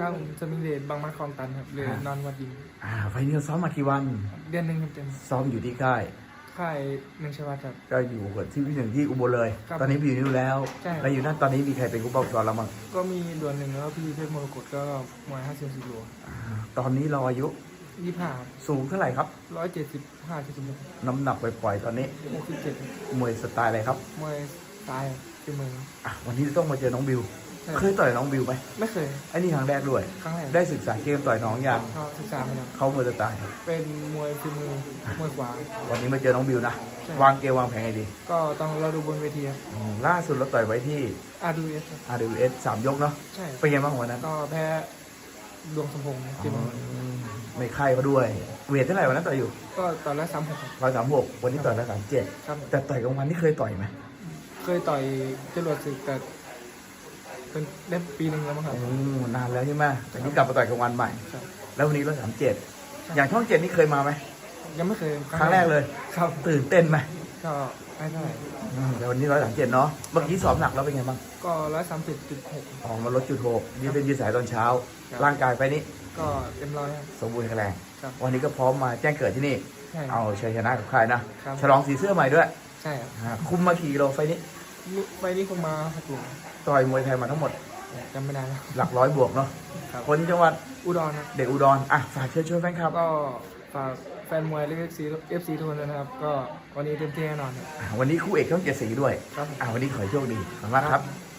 ครับผมสมิงเดชบางมัดคลองตันครับเลยนอนวัดยิงอ่าไฟล์นี้เราซ้อมมากี่วันเดือนหนึ่งเต็มซ้อมอยู่ที่ค่ายๆค่ายหนึ่งชวัตครับ ก็อยู่กับที่พี่หนึ่งที่อุบลเลย ครับตอนนี้ไปอยู่นี่แล้วใช่แล้วอยู่นั่นตอนนี้มีใครเป็นผู้ปกครองเราบ้างก็มีดวนหนึ่งแล้วก็พี่เพชรมรกตก็มวยห้าสิบสิบโลอ่าตอนนี้เราอายุยี่ห้าสูงเท่าไหร่ครับ ร้อยเจ็ดสิบห้าเจ็ดสิบหกน้ำหนักปล่อยๆตอนนี้หกสิบเจ็ดมวยสไตล์อะไรครับมวยตายเป็นมืออะวันนี้ต้องมาเจอน้องบิวใช่ เคยต่อยน้องบิวไหมไม่เคย ไอ้นี่ครั้งแรกด้วย ครั้งแรกได้ศึกษาเกมต่อยน้องอย่างก็ศึกษามาแล้วเขามวยสไตล์เป็นมวยฝีมือมวยขวา วันนี้มาเจอน้องบิวนะ ใช่ วางเกมวางแผนไงดีก็ต้องเราดูบนเวทีครับอืมล่าสุดเราต่อยไว้ที่ อาดูเอส RWS สามยกเนาะใช่เป็นไงบ้างวันนั้นก็แพ้ดวงสมพงษ์ที่มือในค่ายเขาด้วย เวทเท่าไหร่วันนั้นต่อยอยู่ก็ตอนแรกสามหกร้อยสามหกวันนี้ต่อยร้อยสามเจ็ดครับ แต่ต่อยกลางวันนี่เคยต่อยไหมเคยต่อยจรวดศึกแต่ เป็นได้ปีหนึ่งแล้วมั้งครับ โอ้นานแล้วใช่ไหมแต่นี่กลับมาต่อยกลางวันใหม่ ครับ แล้ววันนี้ร้อยสามเจ็ดอย่างช่องเจ็ดนี่เคยมาไหมยังไม่เคยครั้งแรกเลย ครับ ตื่นเต้นไหมก็ไม่เท่าไหร่อืมแต่วันนี้ร้อยสามเจ็ดเนาะเมื่อกี้สอบหนักแล้วเป็นไงบ้างก็ร้อยสามสิบจุดหก ออกมาลดจุดหกยืดเส้นยืดสายตอนเช้า ครับ ร่างกายไปนี้ก็เต็มร้อยครับ สมบูรณ์แข็งแรงครับ วันนี้ก็พร้อมมาแจ้งเกิดที่นี่ ใช่ครัเอาบชัยชนะกับใครนะ ครับ ฉลองสีเสื้อใหม่ด้วยใช่ครับอ่าคุมมากี่กิโลไฟล์นี้นี่ ไปนี่คงมาหกหลุมต่อยมวยไทยมาทั้งหมดจำไม่ได้แล้วหลักร้อยบวกเนาะครับคนจังหวัดอุดรครับเด็กอุดรอะฝากเชิญชวนแฟนคลับก็ฝากแฟนมวยเล็กเอฟซีเอฟซีทุกคนด้วยนะครับ ก็วันนี้เต็มที่แน่นอนครับอะวันนี้คู่เอกช่องเจ็ดสีด้วย ครับอะวันนี้ขอให้โชคดีขอบคุณมากครับครับ